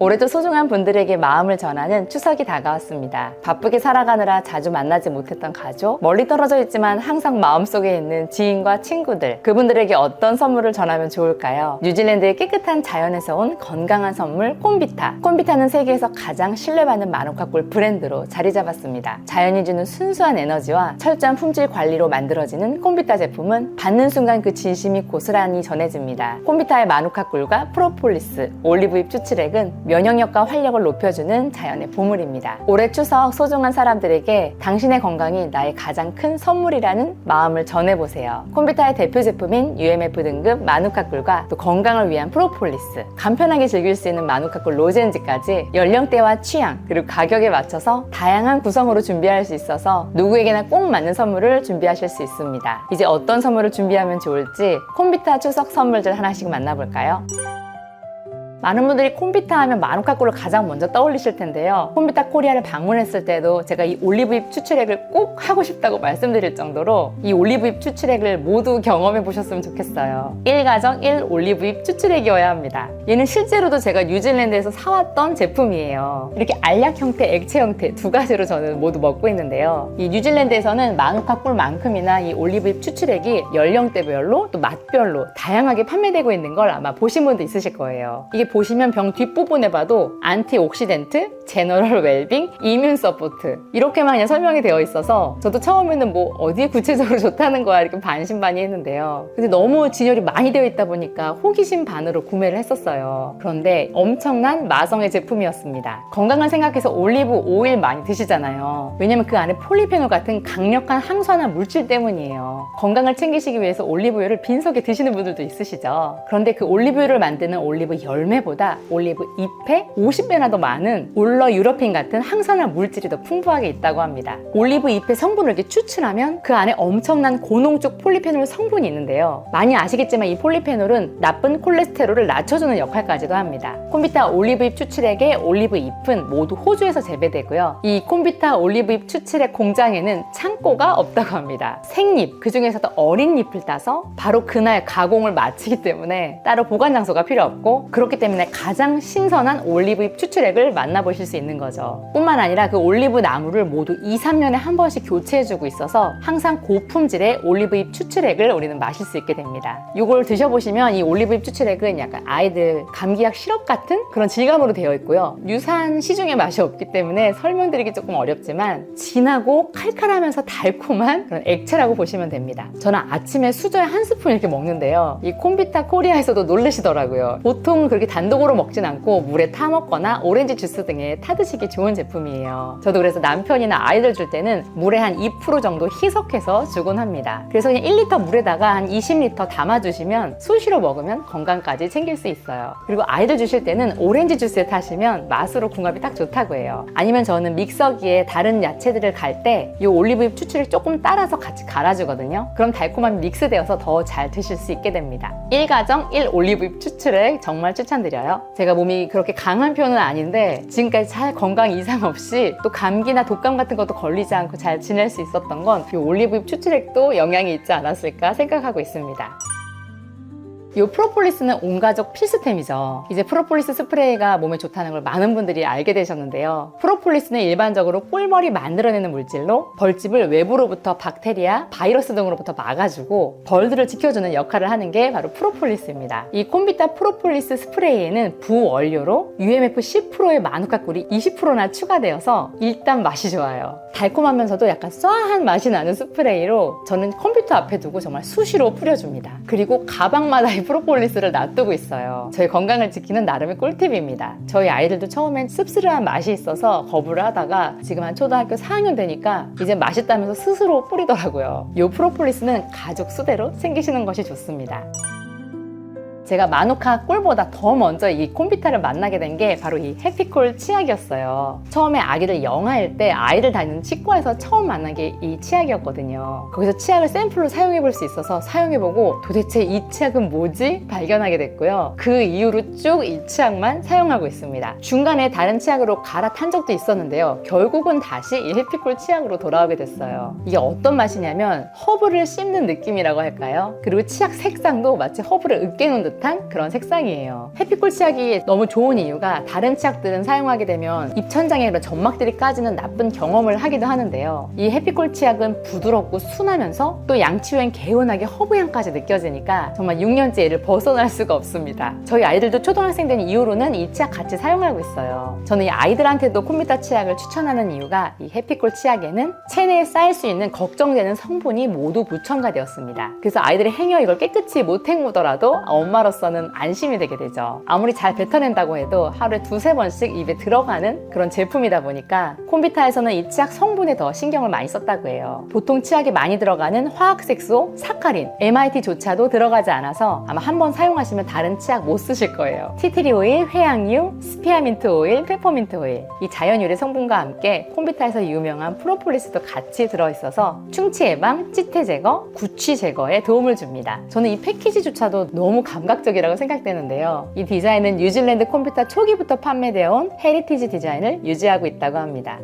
올해도 소중한 분들에게 마음을 전하는 추석이 다가왔습니다. 바쁘게 살아가느라 자주 만나지 못했던 가족, 멀리 떨어져 있지만 항상 마음속에 있는 지인과 친구들, 그분들에게 어떤 선물을 전하면 좋을까요? 뉴질랜드의 깨끗한 자연에서 온 건강한 선물 콤비타. 콤비타는 세계에서 가장 신뢰받는 마누카꿀 브랜드로 자리 잡았습니다. 자연이 주는 순수한 에너지와 철저한 품질 관리로 만들어지는 콤비타 제품은 받는 순간 그 진심이 고스란히 전해집니다. 콤비타의 마누카꿀과 프로폴리스, 올리브잎 추출액은 면역력과 활력을 높여주는 자연의 보물입니다. 올해 추석 소중한 사람들에게 당신의 건강이 나의 가장 큰 선물이라는 마음을 전해보세요. 콤비타의 대표 제품인 UMF 등급 마누카꿀과 또 건강을 위한 프로폴리스, 간편하게 즐길 수 있는 마누카꿀 로젠지까지 연령대와 취향 그리고 가격에 맞춰서 다양한 구성으로 준비할 수 있어서 누구에게나 꼭 맞는 선물을 준비하실 수 있습니다. 이제 어떤 선물을 준비하면 좋을지 콤비타 추석 선물들 하나씩 만나볼까요? 많은 분들이 콤비타 하면 마누카꿀을 가장 먼저 떠올리실 텐데요. 콤비타 코리아를 방문했을 때도 제가 이 올리브잎 추출액을 꼭 하고 싶다고 말씀드릴 정도로 이 올리브잎 추출액을 모두 경험해 보셨으면 좋겠어요. 1가정 1 올리브잎 추출액이어야 합니다. 얘는 실제로도 제가 뉴질랜드에서 사왔던 제품이에요. 이렇게 알약 형태, 액체 형태 두 가지로 저는 모두 먹고 있는데요. 이 뉴질랜드에서는 마누카꿀만큼이나 이 올리브잎 추출액이 연령대별로 또 맛별로 다양하게 판매되고 있는 걸 아마 보신 분도 있으실 거예요. 이게 보시면 병 뒷부분에 봐도 안티옥시덴트, 제너럴 웰빙, 이뮨 서포트 이렇게만 그냥 설명이 되어 있어서 저도 처음에는 뭐 어디에 구체적으로 좋다는 거야 이렇게 반신반의 했는데요. 근데 너무 진열이 많이 되어 있다 보니까 호기심 반으로 구매를 했었어요. 그런데 엄청난 마성의 제품이었습니다. 건강을 생각해서 올리브 오일 많이 드시잖아요. 왜냐면 그 안에 폴리페놀 같은 강력한 항산화 물질 때문이에요. 건강을 챙기시기 위해서 올리브유를 빈속에 드시는 분들도 있으시죠. 그런데 그 올리브유를 만드는 올리브 열매 보다 올리브 잎에 50배나 더 많은 올러 유로핀 같은 항산화 물질이 더 풍부하게 있다고 합니다. 올리브 잎의 성분을 이렇게 추출하면 그 안에 엄청난 고농축 폴리페놀 성분이 있는데요. 많이 아시겠지만 이 폴리페놀은 나쁜 콜레스테롤을 낮춰주는 역할까지도 합니다. 콤비타 올리브잎 추출액의 올리브 잎은 모두 호주에서 재배되고요. 이 콤비타 올리브잎 추출액 공장에는 창고가 없다고 합니다. 생잎, 그 중에서도 어린 잎을 따서 바로 그날 가공을 마치기 때문에 따로 보관 장소가 필요 없고 그렇기 때문에 가장 신선한 올리브잎 추출액을 만나보실 수 있는 거죠. 뿐만 아니라 그 올리브 나무를 모두 2, 3년에 한 번씩 교체해주고 있어서 항상 고품질의 올리브잎 추출액을 우리는 마실 수 있게 됩니다. 이걸 드셔보시면 이 올리브잎 추출액은 약간 아이들 감기약 시럽 같은 그런 질감으로 되어 있고요. 유산 시중에 맛이 없기 때문에 설명드리기 조금 어렵지만 진하고 칼칼하면서 달콤한 그런 액체라고 보시면 됩니다. 저는 아침에 수저에 한 스푼 이렇게 먹는데요. 이 콤비타 코리아에서도 놀라시더라고요. 보통 그렇게 단독으로 먹진 않고 물에 타 먹거나 오렌지 주스 등에 타 드시기 좋은 제품이에요. 저도 그래서 남편이나 아이들 줄 때는 물에 한 2% 정도 희석해서 주곤 합니다. 그래서 그냥 1리터 물에다가 한 20리터 담아주시면 수시로 먹으면 건강까지 챙길 수 있어요. 그리고 아이들 주실 때는 오렌지 주스에 타시면 맛으로 궁합이 딱 좋다고 해요. 아니면 저는 믹서기에 다른 야채들을 갈 때 이 올리브잎 추출을 조금 따라서 같이 갈아주거든요. 그럼 달콤함이 믹스되어서 더 잘 드실 수 있게 됩니다. 1가정 1 올리브잎 추출액 정말 추천드 려요. 제가 몸이 그렇게 강한 편은 아닌데 지금까지 잘 건강 이상 없이 또 감기나 독감 같은 것도 걸리지 않고 잘 지낼 수 있었던 건 이 올리브잎 추출액도 영향이 있지 않았을까 생각하고 있습니다. 이 프로폴리스는 온 가족 필수템이죠. 이제 프로폴리스 스프레이가 몸에 좋다는 걸 많은 분들이 알게 되셨는데요. 프로폴리스는 일반적으로 꿀머리 만들어내는 물질로 벌집을 외부로부터 박테리아, 바이러스 등으로부터 막아주고 벌들을 지켜주는 역할을 하는 게 바로 프로폴리스입니다. 이 콤비타 프로폴리스 스프레이에는 부원료로 UMF 10%의 마누카 꿀이 20%나 추가되어서 일단 맛이 좋아요. 달콤하면서도 약간 쏴한 맛이 나는 스프레이로 저는 컴퓨터 앞에 두고 정말 수시로 뿌려줍니다. 그리고 가방마다 이 프로폴리스를 놔두고 있어요. 저희 건강을 지키는 나름의 꿀팁입니다. 저희 아이들도 처음엔 씁쓸한 맛이 있어서 거부를 하다가 지금 한 초등학교 4학년 되니까 이제 맛있다면서 스스로 뿌리더라고요. 이 프로폴리스는 가족 수대로 챙기시는 것이 좋습니다. 제가 마누카 꿀보다 더 먼저 이 콤비타를 만나게 된 게 바로 이 해피콜 치약이었어요. 처음에 아기들 영아일 때 아이들 다니는 치과에서 처음 만난 게 이 치약이었거든요. 거기서 치약을 샘플로 사용해 볼 수 있어서 사용해 보고 도대체 이 치약은 뭐지? 발견하게 됐고요. 그 이후로 쭉 이 치약만 사용하고 있습니다. 중간에 다른 치약으로 갈아탄 적도 있었는데요. 결국은 다시 이 해피콜 치약으로 돌아오게 됐어요. 이게 어떤 맛이냐면 허브를 씹는 느낌이라고 할까요? 그리고 치약 색상도 마치 허브를 으깨놓은 듯한 듯한 그런 색상이에요. 해피콜 치약이 너무 좋은 이유가 다른 치약들은 사용하게 되면 입천장에 이런 점막들이 까지는 나쁜 경험을 하기도 하는데요. 이 해피콜 치약은 부드럽고 순하면서 또 양치후엔 개운하게 허브향까지 느껴지니까 정말 6년째 얘를 벗어날 수가 없습니다. 저희 아이들도 초등학생 된 이후로는 이 치약 같이 사용하고 있어요. 저는 이 아이들한테도 콤비타 치약을 추천하는 이유가 이 해피콜 치약에는 체내에 쌓일 수 있는 걱정되는 성분이 모두 무첨가 되었습니다. 그래서 아이들의 행여 이걸 깨끗이 못 헹구더라도 엄마 로서는 안심이 되게 되죠. 아무리 잘 뱉어낸다고 해도 하루에 두세 번씩 입에 들어가는 그런 제품이다 보니까 콤비타에서는 이 치약 성분에 더 신경을 많이 썼다고 해요. 보통 치약에 많이 들어가는 화학색소, 사카린, MIT조차도 들어가지 않아서 아마 한 번 사용하시면 다른 치약 못 쓰실 거예요. 티트리 오일, 회양유, 스피아민트 오일, 페퍼민트 오일 이 자연 유래 성분과 함께 콤비타에서 유명한 프로폴리스도 같이 들어있어서 충치 예방, 찌태 제거, 구취 제거에 도움을 줍니다. 저는 이 패키지조차도 너무 감각 적이라고 생각되는데요. 이 디자인은 뉴질랜드 콤비타 초기부터 판매되어 온 헤리티지 디자인을 유지하고 있다고 합니다.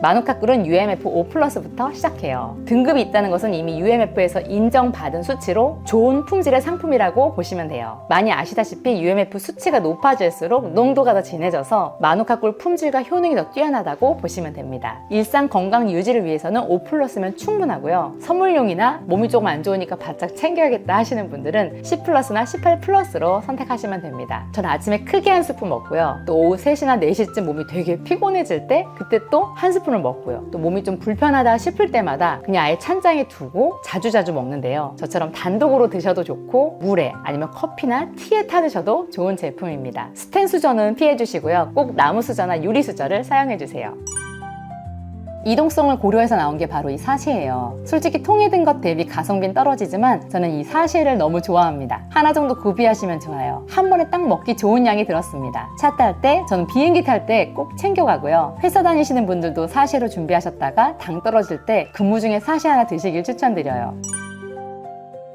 마누카꿀은 UMF 5+부터 시작해요. 등급이 있다는 것은 이미 UMF에서 인정받은 수치로 좋은 품질의 상품이라고 보시면 돼요. 많이 아시다시피 UMF 수치가 높아질수록 농도가 더 진해져서 마누카꿀 품질과 효능이 더 뛰어나다고 보시면 됩니다. 일상 건강 유지를 위해서는 5+면 충분하고요. 선물용이나 몸이 조금 안 좋으니까 바짝 챙겨야겠다 하시는 분들은 10+나 18+로 선택하시면 됩니다. 전 아침에 크게 한 스푼 먹고요. 또 오후 3시나 4시쯤 몸이 되게 피곤해질 때 그때 또 한 스푼 스푼을 먹고요. 또 몸이 좀 불편하다 싶을 때마다 그냥 아예 찬장에 두고 자주자주 먹는데요. 저처럼 단독으로 드셔도 좋고 물에 아니면 커피나 티에 타 드셔도 좋은 제품입니다. 스텐 수저는 피해 주시고요. 꼭 나무 수저나 유리 수저를 사용해 주세요. 이동성을 고려해서 나온 게 바로 이 사시예요. 솔직히 통에 든 것 대비 가성비는 떨어지지만 저는 이 사시를 너무 좋아합니다. 하나 정도 구비하시면 좋아요. 한 번에 딱 먹기 좋은 양이 들었습니다. 차 탈 때, 저는 비행기 탈 때 꼭 챙겨가고요. 회사 다니시는 분들도 사시로 준비하셨다가 당 떨어질 때 근무 중에 사시 하나 드시길 추천드려요.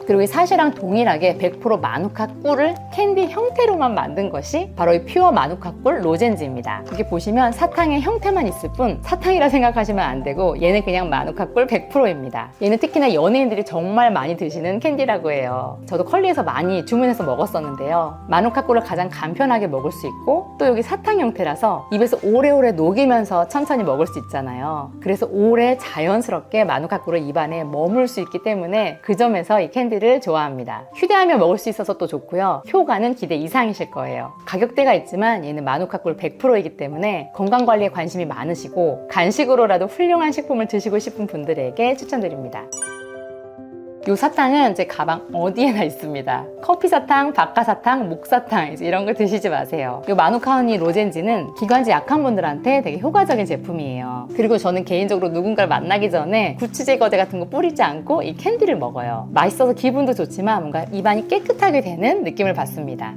그리고 이 사시랑 동일하게 100% 마누카 꿀을 캔디 형태로만 만든 것이 바로 이 퓨어 마누카 꿀 로젠즈입니다. 여기 보시면 사탕의 형태만 있을 뿐 사탕이라 생각하시면 안 되고 얘는 그냥 마누카 꿀 100%입니다. 얘는 특히나 연예인들이 정말 많이 드시는 캔디라고 해요. 저도 컬리에서 많이 주문해서 먹었었는데요. 마누카 꿀을 가장 간편하게 먹을 수 있고 또 여기 사탕 형태라서 입에서 오래오래 녹이면서 천천히 먹을 수 있잖아요. 그래서 오래 자연스럽게 마누카 꿀을 입안에 머물 수 있기 때문에 그 점에서 이 캔디 를 좋아합니다. 휴대하며 먹을 수 있어서 또 좋고요. 효과는 기대 이상이실 거예요. 가격대가 있지만 얘는 마누카꿀 100%이기 때문에 건강관리에 관심이 많으시고 간식으로라도 훌륭한 식품을 드시고 싶은 분들에게 추천드립니다. 이 사탕은 제 가방 어디에나 있습니다. 커피 사탕, 박하 사탕, 목 사탕 이런 거 드시지 마세요. 이 마누카우니 로젠지는 기관지 약한 분들한테 되게 효과적인 제품이에요. 그리고 저는 개인적으로 누군가를 만나기 전에 구취 제거제 같은 거 뿌리지 않고 이 캔디를 먹어요. 맛있어서 기분도 좋지만 뭔가 입안이 깨끗하게 되는 느낌을 받습니다.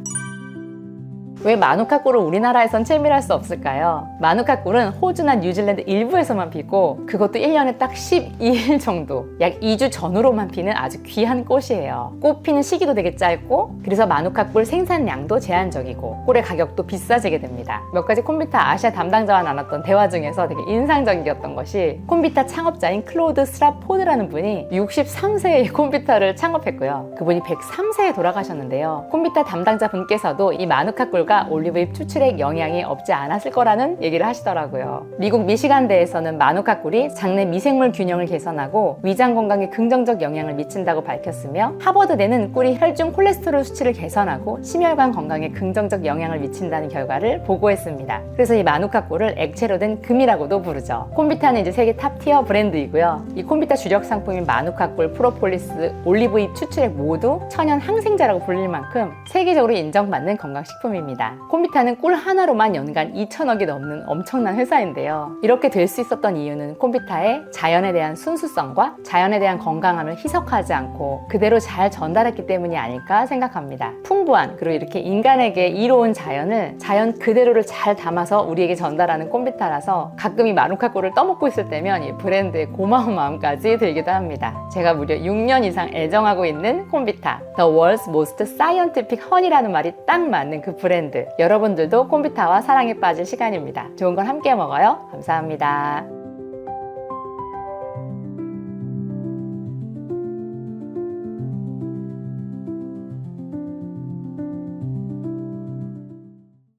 왜 마누카 꿀을 우리나라에선 채밀할 수 없을까요? 마누카 꿀은 호주나 뉴질랜드 일부에서만 피고 그것도 1년에 딱 12일 정도 약 2주 전후로만 피는 아주 귀한 꽃이에요. 꽃 피는 시기도 되게 짧고 그래서 마누카 꿀 생산량도 제한적이고 꿀의 가격도 비싸지게 됩니다. 몇 가지 콤비타 아시아 담당자와 나눴던 대화 중에서 되게 인상적이었던 것이 콤비타 창업자인 클로드 스라포드라는 분이 63세에 콤비타를 창업했고요. 그분이 103세에 돌아가셨는데요. 콤비타 담당자 분께서도 이 마누카 꿀과 올리브잎 추출에 영향이 없지 않았을 거라는 얘기를 하시더라고요. 미국 미시간대에서는 마누카 꿀이 장내 미생물 균형을 개선하고 위장 건강에 긍정적 영향을 미친다고 밝혔으며 하버드대는 꿀이 혈중 콜레스테롤 수치를 개선하고 심혈관 건강에 긍정적 영향을 미친다는 결과를 보고했습니다. 그래서 이 마누카 꿀을 액체로 된 금이라고도 부르죠. 콤비타는 이제 세계 탑티어 브랜드이고요. 이 콤비타 주력 상품인 마누카 꿀, 프로폴리스, 올리브잎 추출액 모두 천연 항생제라고 불릴 만큼 세계적으로 인정받는 건강식품입니다. 콤비타는 꿀 하나로만 연간 2천억이 넘는 엄청난 회사인데요. 이렇게 될 수 있었던 이유는 콤비타의 자연에 대한 순수성과 자연에 대한 건강함을 희석하지 않고 그대로 잘 전달했기 때문이 아닐까 생각합니다. 풍부한 그리고 이렇게 인간에게 이로운 자연을 자연 그대로를 잘 담아서 우리에게 전달하는 콤비타라서 가끔 이 마누카 꿀을 떠먹고 있을 때면 이 브랜드의 고마운 마음까지 들기도 합니다. 제가 무려 6년 이상 애정하고 있는 콤비타 The World's Most Scientific Honey라는 말이 딱 맞는 그 브랜드 여러분들도 콤비타와 사랑에 빠질 시간입니다. 좋은 건 함께 먹어요. 감사합니다.